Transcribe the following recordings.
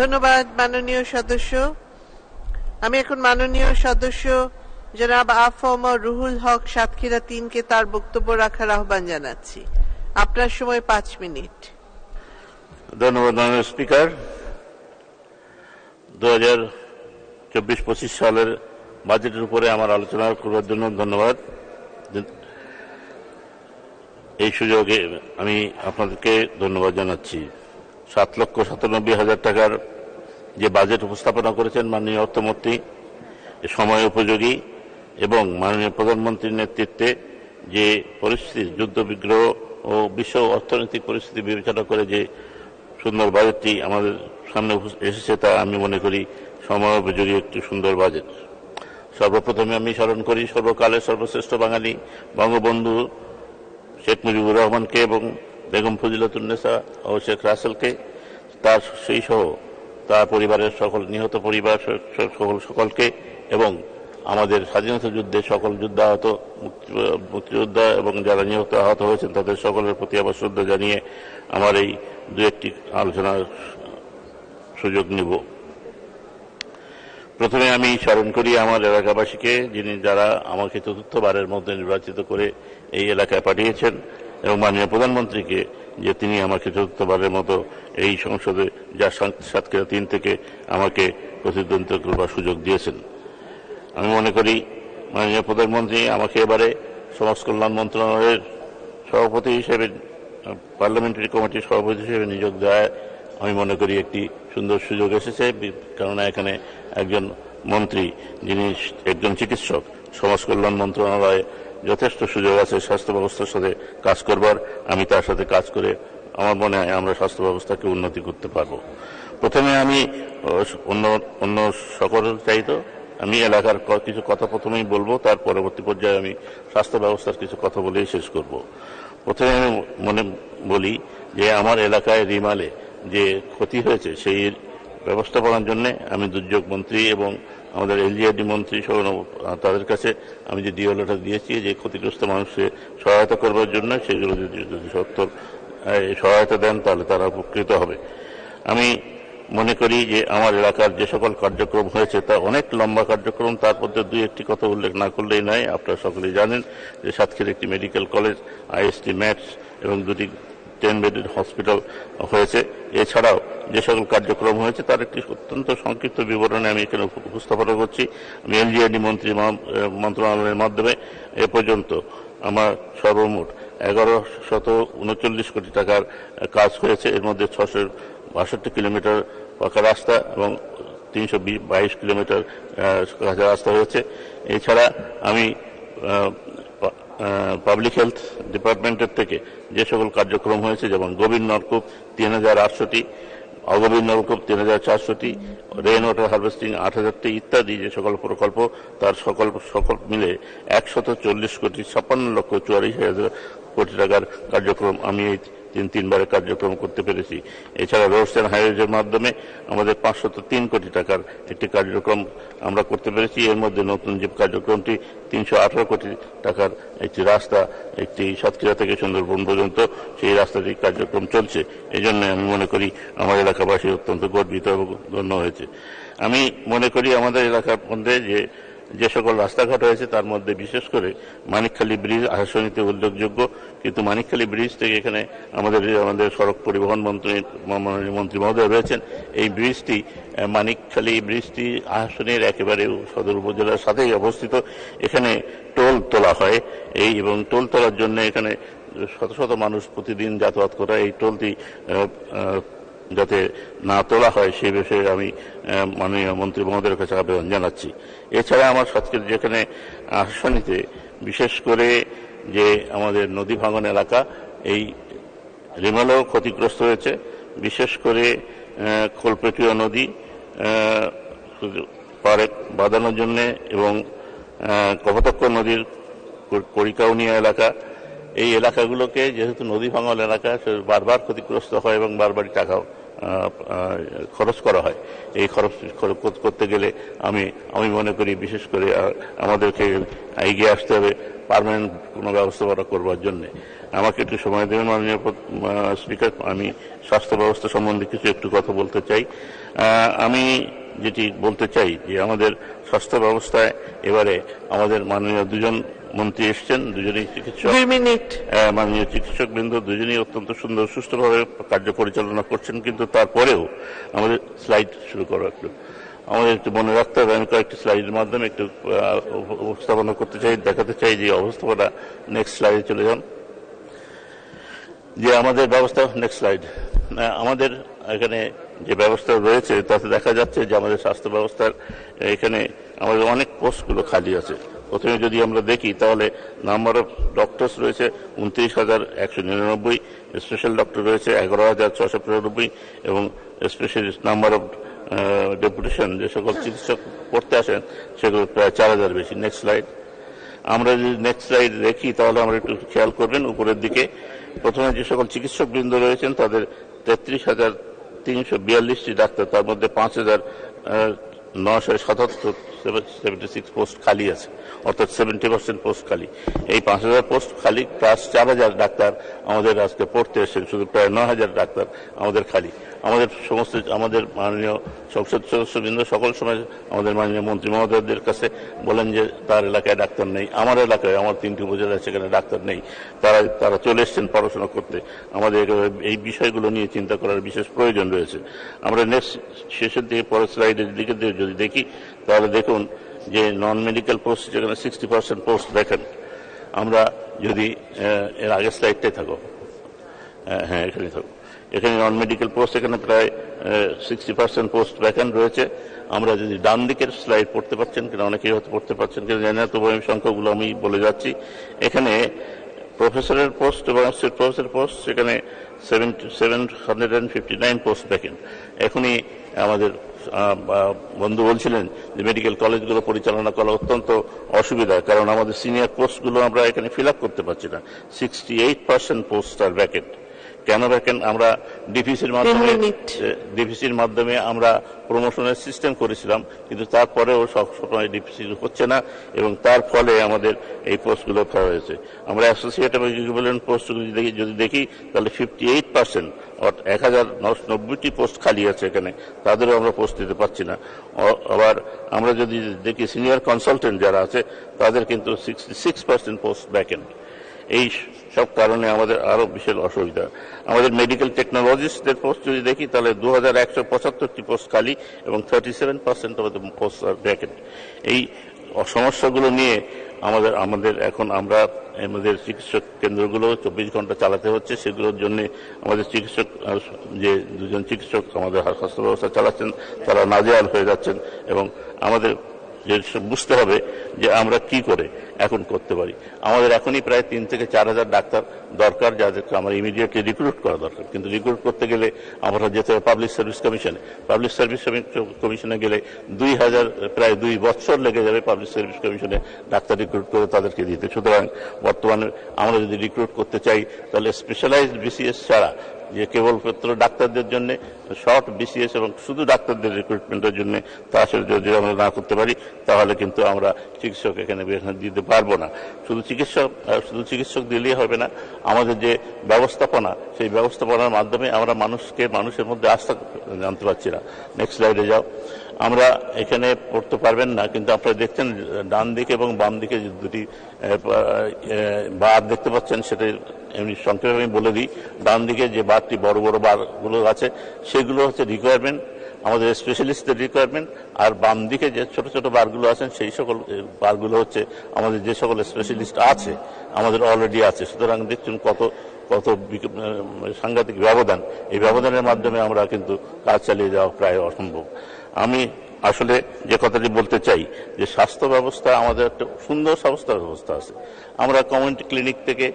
ধন্যবাদ, মাননীয় সদস্য। আমি এখন মাননীয় সদস্য জনাব আফম রুহুল হক সাতক্ষীরা তিনকে তার বক্তব্য রাখার আহ্বান জানাচ্ছি। আপনার সময় পাঁচ মিনিট। ধন্যবাদ, মাননীয় স্পিকার। দু হাজার চব্বিশ পঁচিশ সালের বাজেটের উপরে আমার আলোচনা করার জন্য ধন্যবাদ। এই সুযোগে আমি আপনাদেরকে ধন্যবাদ জানাচ্ছি। সাত লক্ষ সাতানব্বই হাজার টাকার যে বাজেট উপস্থাপনা করেছেন মাননীয় অর্থমন্ত্রী সময় উপযোগী এবং মাননীয় প্রধানমন্ত্রীর নেতৃত্বে যে পরিস্থিতি, যুদ্ধ বিগ্রহ ও বিশ্ব অর্থনৈতিক পরিস্থিতি বিবেচনা করে যে সুন্দর বাজেটটি আমাদের সামনে এসেছে তা আমি মনে করি সময় উপযোগী একটি সুন্দর বাজেট। সর্বপ্রথমে আমি স্মরণ করি সর্বকালের সর্বশ্রেষ্ঠ বাঙালি বঙ্গবন্ধু শেখ মুজিবুর রহমানকে এবং বেগম ফজিলতুন্নেসা ও শেখ রাসেলকে, তার সেই সহ তার পরিবারের সকল নিহত পরিবার সকল সকলকে এবং আমাদের স্বাধীনতা যুদ্ধে সকল যুদ্ধাহত, মুক্তি- মুক্তিযোদ্ধা এবং যারা নিহত আহত হয়েছেন তাদের সকলের প্রতি আবার শ্রদ্ধা জানিয়ে আমার এই দু একটি আলোচনার সুযোগ নিব। প্রথমে আমি স্মরণ করি আমার এলাকাবাসীকে যিনি যারা আমাকে চতুর্থবারের মধ্যে নির্বাচিত করে এই এলাকায় পাঠিয়েছেন। এবং মাননীয় প্রধানমন্ত্রীকে যে তিনি আমাকে চতুর্থবারের মতো এই সংসদে যা সাত- সাতক্ষীরা তিন থেকে আমাকে প্রতিদ্বন্দ্বিতা করবার সুযোগ দিয়েছেন। আমি মনে করি, মাননীয় প্রধানমন্ত্রী আমাকে এবারে সমাজ কল্যাণ মন্ত্রণালয়ের সভাপতি হিসেবে, পার্লামেন্টারি কমিটির সভাপতি হিসেবে নিয়োগ দেয় আমি মনে করি একটি সুন্দর সুযোগ এসেছে কেননা এখানে একজন মন্ত্রী যিনি একজন চিকিৎসক, সমাজ কল্যাণ মন্ত্রণালয়ে যথেষ্ট সুযোগ আছে স্বাস্থ্য ব্যবস্থার সাথে কাজ করবার। আমি তার সাথে কাজ করে আমার মনে হয় আমরা স্বাস্থ্য ব্যবস্থাকে উন্নতি করতে পারব। প্রথমে আমি অন্য অন্য সকল চাইতো, আমি এলাকার কিছু কথা প্রথমেই বলব, তার পরবর্তী পর্যায়ে আমি স্বাস্থ্য ব্যবস্থার কিছু কথা বলেই শেষ করব। প্রথমে আমি মনে বলি যে আমার এলাকায় রিমালে যে ক্ষতি হয়েছে, সেই ব্যবস্থাপনার জন্য আমি দুর্যোগ মন্ত্রী এবং আমাদের এলজিআরডি মন্ত্রী সহ তাদের কাছে আমি যে ডিও লেটার দিয়েছি যে ক্ষতিগ্রস্ত মানুষকে সহায়তা করবার জন্য সেগুলো যদি যদি সত্তর সহায়তা দেন তাহলে তারা উপকৃত হবে। আমি মনে করি যে আমার এলাকার যে সকল কার্যক্রম হয়েছে তা অনেক লম্বা কার্যক্রম, তার মধ্যে দুই একটি কথা উল্লেখ না করলেই নয়, আপনারা সকলেই জানেন যে সাতক্ষীরা একটি মেডিকেল কলেজ, আইএসটি ম্যাথস এবং দুটি টেন বেডেড হসপিটাল হয়েছে। এছাড়াও যে সকল কার্যক্রম হয়েছে, তার একটি অত্যন্ত সংক্ষিপ্ত বিবরণে আমি এখানে উপ- উপস্থাপনা করছি। আমি এলজিআইডি মন্ত্রী মন্ত্রণালয়ের মাধ্যমে এ পর্যন্ত আমার সর্বমোট এগারো শত উনচল্লিশ কোটি টাকার কাজ হয়েছে। এর মধ্যে ছশো বাষট্টি কিলোমিটার পাকা রাস্তা এবং তিনশো বাইশ কিলোমিটার কাঁচা রাস্তা হয়েছে। এছাড়া আমি পাবলিক হেলথ ডিপার্টমেন্টের থেকে যে সকল কার্যক্রম হয়েছে, যেমন গভীর নলকূপ তিন হাজার আটশোটি, অগভীর নলকূপ তিন হাজার চারশোটি রেন ওয়াটার হারভেস্টিং আট হাজারটি ইত্যাদি যে সকল প্রকল্প, তার সকল সকল মিলে একশত চল্লিশ কোটি ছাপ্পান্ন লক্ষ চুয়াল্লিশ হাজার কোটি টাকার কার্যক্রম আমি এই তিন তিনবারের কার্যক্রম করতে পেরেছি। এছাড়া রোডস অ্যান্ড হাইওয়েজের মাধ্যমে আমাদের পাঁচশত তিন কোটি টাকার একটি কার্যক্রম আমরা করতে পেরেছি। এর মধ্যে নতুন যে কার্যক্রমটি তিনশো আঠারো কোটি টাকার একটি রাস্তা, একটি সাতক্ষীরা থেকে সুন্দরবন পর্যন্ত সেই রাস্তাটি কার্যক্রম চলছে। এই জন্য আমি মনে করি আমার এলাকাবাসী অত্যন্ত গর্বিত এবং ধন্য হয়েছে। আমি মনে করি আমাদের এলাকার মধ্যে যে যে সকল রাস্তাঘাট হয়েছে তার মধ্যে বিশেষ করে মানিকখালী ব্রিজ আসানিতে উল্লেখযোগ্য। কিন্তু মানিকখালী ব্রিজ থেকে এখানে আমাদের আমাদের সড়ক পরিবহন মন্ত্রী মন্ত্রী মহোদয় রয়েছেন। এই ব্রিজটি মানিকখালী ব্রিজটি আসানের একেবারে সদর উপজেলার সাথেই অবস্থিত। এখানে টোল তোলা হয়। এই এবং টোল তোলার জন্য এখানে শত শত মানুষ প্রতিদিন যাতায়াত করা। এই টোলটি যাতে না তোলা হয় সেই বিষয়ে আমি মাননীয় মন্ত্রী মহোদয়ের কাছে আবেদন জানাচ্ছি। এছাড়া আমার সাতক্ষীর যেখানে আসানিতে বিশেষ করে যে আমাদের নদী ভাঙন এলাকা, এই রিমালও ক্ষতিগ্রস্ত হয়েছে। বিশেষ করে খোলপেটুয়া নদী পারে বাঁধানোর জন্য এবং কপোতাক্ষ নদীর কর- করিকাউনিয়া এলাকা এই এলাকাগুলোকে যেহেতু নদী ভাঙল এলাকা বারবার ক্ষতিগ্রস্ত হয় এবং বারবারই টাকা খরচ করা হয়। এই খরচ করতে গেলে আমি আমি মনে করি বিশেষ করে আমাদেরকে এগিয়ে আসতে হবে পার্মানেন্ট কোনো ব্যবস্থাপনা করবার জন্য। আমাকে একটু সময় দেবেন, মাননীয় স্পিকার, আমি স্বাস্থ্য ব্যবস্থা সম্বন্ধে কিছু একটু কথা বলতে চাই। আমি যেটি বলতে চাই যে আমাদের স্বাস্থ্য ব্যবস্থায় এবারে আমাদের মাননীয় দুজন মন্ত্রী এসছেন দুজনেই চিকিৎসক। দুই মিনিট। মাননীয় চিকিৎসক বৃন্দ দুজনেই অত্যন্ত সুন্দর সুস্থভাবে কার্য পরিচালনা করছেন কিন্তু তারপরেও আমাদের স্লাইড শুরু করা একটু। আমাদের একটু মনে রাখতে হবে আমি কয়েকটি স্লাইডের মাধ্যমে একটু উপস্থাপনা করতে চাই দেখাতে চাই যে অবস্থাপনা নেক্সট স্লাইডে চলে যান। যে আমাদের ব্যবস্থা নেক্সট স্লাইড। আমাদের এখানে যে ব্যবস্থা রয়েছে তাতে দেখা যাচ্ছে যে আমাদের স্বাস্থ্য ব্যবস্থার এখানে আমাদের অনেক পোস্টগুলো খালি আছে। প্রথমে যদি আমরা দেখি, তাহলে নাম্বার অফ ডক্টরস রয়েছে উনত্রিশ হাজার একশো নিরানব্বই স্পেশাল ডক্টর রয়েছে এগারো হাজার ছশো পঁচানব্বই এবং স্পেশালিস্ট নাম্বার অফ ডেপুটেশন যে সকল চিকিৎসক পড়তে আসেন, সেগুলো প্রায় চার হাজার বেশি। নেক্সট স্লাইড আমরা যদি নেক্সট স্লাইড দেখি, তাহলে আমরা একটু খেয়াল করবেন উপরের দিকে। প্রথমে যে সকল চিকিৎসক বৃন্দ রয়েছেন, তাদের তেত্রিশ হাজার তিনশো বিয়াল্লিশটি ডাক্তার, তার মধ্যে পাঁচ হাজার নশো সাতাত্তর সেভেন্টি সিক্স পোস্ট খালি আছে, অর্থাৎ সেভেন্টি পার্সেন্ট পোস্ট খালি। এই পাঁচ হাজার পোস্ট খালি প্লাস চার হাজার ডাক্তার আমাদের আজকে পড়তে এসেছেন, শুধু প্রায় নয় হাজার ডাক্তার আমাদের খালি। আমাদের সমস্ত, আমাদের মাননীয় সংসদ সদস্যবৃন্দ সকল সময় আমাদের মাননীয় মন্ত্রী মহোদয়দের কাছে বলেন যে, তার এলাকায় ডাক্তার নেই। আমার এলাকায় আমার তিনটি উপজেলা সেখানে ডাক্তার নেই। তারা তারা চলে এসছেন পড়াশোনা করতে। আমাদের এই বিষয়গুলো নিয়ে চিন্তা করার বিশেষ প্রয়োজন রয়েছে। আমরা নেক্সট শেষের দিকে পরের স্লাইডের দিকে যদি দেখি তাহলে দেখুন যে নন মেডিকেল পোস্ট যেখানে সিক্সটি পার্সেন্ট পোস্ট দেখেন। আমরা যদি এর আগের স্লাইডটাই থাকো। হ্যাঁ, হ্যাঁ এখানে থাকো। এখানে নন মেডিকেল পোস্ট এখানে প্রায় সিক্সটি পার্সেন্ট পোস্ট ভ্যাকান্ট রয়েছে। আমরা যদি ডান দিকের স্লাইড পড়তে পারছেন কিনা অনেকেই হয়তো পড়তে পারছেন কিনা জানি না তবু আমি সংখ্যাগুলো আমি বলে যাচ্ছি। এখানে প্রফেসরের পোস্ট এবং অ্যাসোসিয়েট প্রফেসর পোস্ট সেখানে seven hundred and fifty nine post vacant এখনই আমাদের বন্ধু বলছিলেন যে মেডিকেল কলেজগুলো পরিচালনা করা অত্যন্ত অসুবিধা, কারণ আমাদের সিনিয়র পোস্টগুলো আমরা এখানে ফিল করতে পারছি না। সিক্সটি এইট পার্সেন্ট পোস্ট আর ভ্যাকেন্ট কেন ভ্যাকেন্ট আমরা ডিপিসির মাধ্যমে। ডিপিসির মাধ্যমে আমরা প্রমোশনের সিস্টেম করেছিলাম কিন্তু তারপরেও সব সময় ডিপিসি হচ্ছে না এবং তার ফলে আমাদের এই পোস্টগুলো ফেলা হয়েছে। আমরা অ্যাসোসিয়েট এবং ইকুইভ্যালেন্ট পোস্টগুলো যদি দেখি যদি দেখি তাহলে ফিফটি এইট পার্সেন্ট অর্থাৎ এক হাজার নশো নব্বইটি পোস্ট খালি আছে এখানে তাদেরও আমরা পোস্ট দিতে পারছি না। আবার আমরা যদি দেখি সিনিয়র কনসালটেন্ট যারা আছে তাদের কিন্তু sixty six percent post vacant এই সব কারণে আমাদের আরও বিশাল অসুবিধা। আমাদের মেডিকেল টেকনোলজিস্টদের পোস্ট যদি দেখি, তাহলে দু হাজার একশো পঁচাত্তরটি পোস্ট খালি এবং থার্টি সেভেন পার্সেন্ট আমাদের পোস্ট আর ভ্যাকেন্ট এই সমস্যাগুলো নিয়ে আমাদের আমাদের এখন আমরা আমাদের চিকিৎসক কেন্দ্রগুলো চব্বিশ ঘণ্টা চালাতে হচ্ছে। সেগুলোর জন্য আমাদের চিকিৎসক যে দুজন চিকিৎসক আমাদের স্বাস্থ্য ব্যবস্থা চালাচ্ছেন, তারা নাজেহাল হয়ে যাচ্ছেন এবং আমাদের যে বুঝতে হবে যে আমরা কি করে এখন করতে পারি। আমাদের এখনই প্রায় তিন থেকে চার হাজার ডাক্তার দরকার যাদেরকে আমরা ইমিডিয়েটলি রিক্রুট করা দরকার। কিন্তু রিক্রুট করতে গেলে আমরা যেতে হবে পাবলিক সার্ভিস কমিশনে পাবলিক সার্ভিস কমিশনে গেলে দুই হাজার, প্রায় দুই বছর লেগে যাবে পাবলিক সার্ভিস কমিশনে ডাক্তার রিক্রুট করে তাদেরকে দিতে। সুতরাং বর্তমানে আমরা যদি রিক্রুট করতে চাই, তাহলে স্পেশালাইজড বিসিএস ছাড়া যে কেবল কেবলমাত্র ডাক্তারদের জন্য, শর্ট বিসিএস এবং শুধু ডাক্তারদের রিক্রুটমেন্টের জন্য তা আসলে যদি আমরা না করতে পারি, তাহলে কিন্তু আমরা চিকিৎসক এখানে দিতে পারব না। শুধু চিকিৎসক শুধু চিকিৎসক দিলেই হবে না, আমাদের যে ব্যবস্থাপনা, সেই ব্যবস্থাপনার মাধ্যমে আমরা মানুষকে, মানুষের মধ্যে আস্থা জানতে পারছি না। নেক্সট স্লাইডে যাও। আমরা এখানে পড়তে পারবেন না, কিন্তু আপনারা দেখছেন ডান দিকে এবং বাম দিকে যে দুটি বার দেখতে পাচ্ছেন সেটা এমনি সংক্ষেপে আমি বলে দিই, ডান দিকে যে বারটি বড় বড় বারগুলো আছে, সেগুলো হচ্ছে রিকোয়ারমেন্ট আমাদের স্পেশালিস্টদের রিকোয়ারমেন্ট আর বাম দিকে যে ছোট ছোট বারগুলো আছেন, সেই সকল বারগুলো হচ্ছে আমাদের যে সকল স্পেশালিস্ট আছে, আমাদের অলরেডি আছে। সুতরাং দেখছেন কত কত সাংঘাতিক ব্যবধান। এই ব্যবধানের মাধ্যমে আমরা কিন্তু কাজ চালিয়ে যাওয়া প্রায় অসম্ভব। আমি আসলে যে কথাটি বলতে চাই, যে স্বাস্থ্য ব্যবস্থা আমাদের একটা সুন্দর স্বাস্থ্য ব্যবস্থা আছে। আমরা কমিউনিটি ক্লিনিক থেকে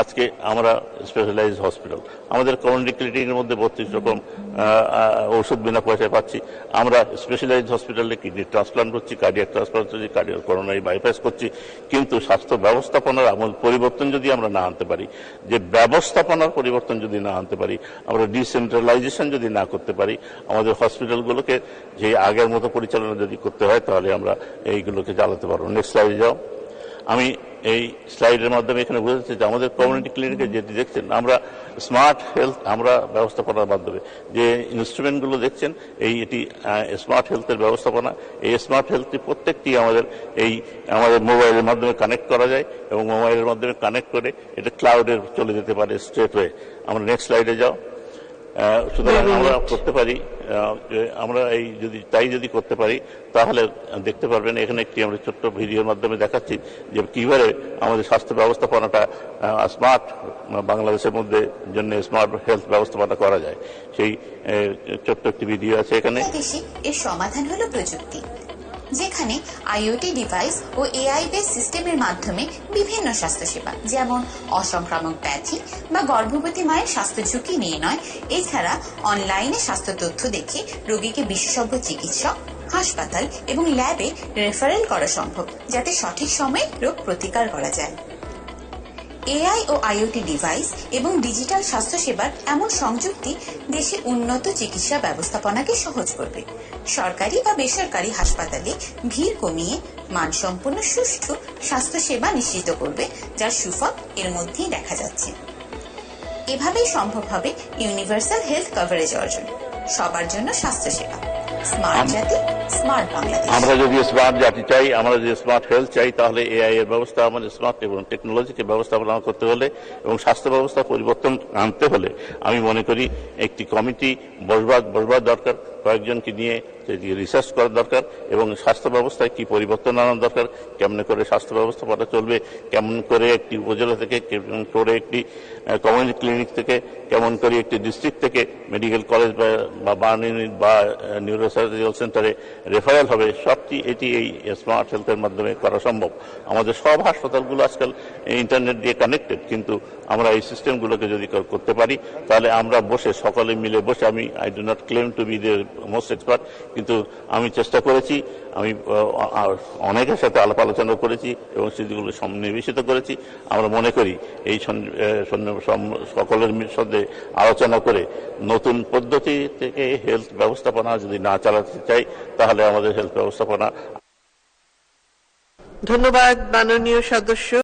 আজকে আমরা স্পেশালাইজ হসপিটাল আমাদের কমিউনিটি ক্লিনিকের মধ্যে বত্রিশ রকম ওষুধ বিনা পয়সায় পাচ্ছি। আমরা স্পেশালাইজ হসপিটালে কিডনি ট্রান্সপ্লান্ট করছি কার্ডিয়াক ট্রান্সপ্লান্ট করছি কার্ডিয়াক করোনারি বাইপাস করছি। কিন্তু স্বাস্থ্য ব্যবস্থাপনার আমল পরিবর্তন যদি আমরা না আনতে পারি, যে ব্যবস্থাপনার পরিবর্তন যদি না আনতে পারি, আমরা ডিসেন্ট্রালাইজেশন যদি না করতে পারি, আমাদের হসপিটালগুলোকে যে আগের মতো পরিচালনা যদি করতে হয়, তাহলে আমরা এইগুলোকে চালাতে পারব। নেক্সট স্লাইডে যাও। আমি এই স্লাইডের মাধ্যমে এখানে বুঝাচ্ছি যে আমাদের কমিউনিটি ক্লিনিকে যেটি দেখছেন, আমরা স্মার্ট হেলথ আমরা ব্যবস্থাপনার মাধ্যমে যে ইনস্ট্রুমেন্টগুলো দেখছেন, এই এটি স্মার্ট হেলথের ব্যবস্থাপনা, এই স্মার্ট হেলথটি প্রত্যেকটি আমাদের এই, আমাদের মোবাইলের মাধ্যমে কানেক্ট করা যায় এবং মোবাইলের মাধ্যমে কানেক্ট করে এটা ক্লাউডে চলে যেতে পারে স্ট্রেট হয়ে আমরা নেক্সট স্লাইডে যাও। সুতরাং আমরা করতে পারি আমরা এই যদি তাই যদি করতে পারি তাহলে দেখতে পারবেন এখানে একটি আমরা ছোট্ট ভিডিওর মাধ্যমে দেখাচ্ছি যে কীভাবে আমাদের স্বাস্থ্য ব্যবস্থাপনাটা স্মার্ট বাংলাদেশের মধ্যে জন্য স্মার্ট হেলথ ব্যবস্থাপনা করা যায়। সেই ছোট্ট একটি ভিডিও আছে এখানে। এর সমাধান হলো প্রযুক্তি। যেখানে আইওটি ডিভাইস ও এআই বেস সিস্টেমের মাধ্যমে বিভিন্ন স্বাস্থ্যসেবা, যেমন অসংক্রামক ব্যাধি বা গর্ভবতী মায়ের স্বাস্থ্য ঝুঁকি নিয়ে নয়। এছাড়া অনলাইনে স্বাস্থ্য তথ্য দেখে রোগীকে বিশেষজ্ঞ চিকিৎসক, হাসপাতাল এবং ল্যাবে রেফারেল করা সম্ভব, যাতে সঠিক সময়ে রোগ প্রতিকার করা যায়। এআই ও আইওটি ডিভাইস এবং ডিজিটাল স্বাস্থ্যসেবার এমন সংযুক্তি দেশে উন্নত চিকিৎসা ব্যবস্থাপনাকে সহজ করবে। সরকারি বা বেসরকারি হাসপাতালে ভিড় কমিয়ে মানসম্পন্ন সুষ্ঠু স্বাস্থ্যসেবা নিশ্চিত করবে যার সুফল এর মধ্যেই দেখা যাচ্ছে। এভাবেই সম্ভব হবে ইউনিভার্সাল হেলথ কভারেজ অর্জন। সবার জন্য স্বাস্থ্যসেবা। স্মার্ট জাতি স্মার্ট বাংলাদেশ আমরা যদি স্মার্ট জাতি চাই, আমরা যদি স্মার্ট হেলথ চাই, তাহলে এআই এর ব্যবস্থা আমাদের স্মার্ট এবং টেকনোলজিকে ব্যবস্থাপনা করতে হলে এবং স্বাস্থ্য ব্যবস্থা পরিবর্তন আনতে হলে আমি মনে করি একটি কমিটি বসবার বসবার দরকার। কয়েকজনকে নিয়ে রিসার্চ করা দরকার এবং স্বাস্থ্য ব্যবস্থায় কি পরিবর্তন আনার দরকার, কেমন করে স্বাস্থ্য ব্যবস্থাপনা চলবে, কেমন করে একটি উপজেলা থেকে, কেমন করে একটি কমিউনিটি ক্লিনিক থেকে, কেমন করে একটি ডিস্ট্রিক্ট থেকে মেডিকেল কলেজ বা বার্ন ইউনিট বা নিউরোসার্জিক্যাল সেন্টারে রেফারেল হবে, সবটি এটি এই স্মার্ট হেলথের মাধ্যমে করা সম্ভব। আমাদের সব হাসপাতালগুলো আজকাল ইন্টারনেট দিয়ে কানেক্টেড কিন্তু আমরা এই সিস্টেমগুলোকে যদি করতে পারি, তাহলে আমরা বসে সকলে মিলে বসে, আমি I do not claim to be the most expert কিন্তু আমি চেষ্টা করেছি, আমি অনেকের সাথে আলাপ আলোচনা করেছি এবং সেগুলো সন্নিবেশিত করেছি। আমরা মনে করি, এই সকলের সাথে আলোচনা করে নতুন পদ্ধতি থেকে হেলথ ব্যবস্থাপনা যদি না চালাতে চাই, তাহলে আমাদের হেলথ ব্যবস্থাপনা ধন্যবাদ, মাননীয় সদস্য।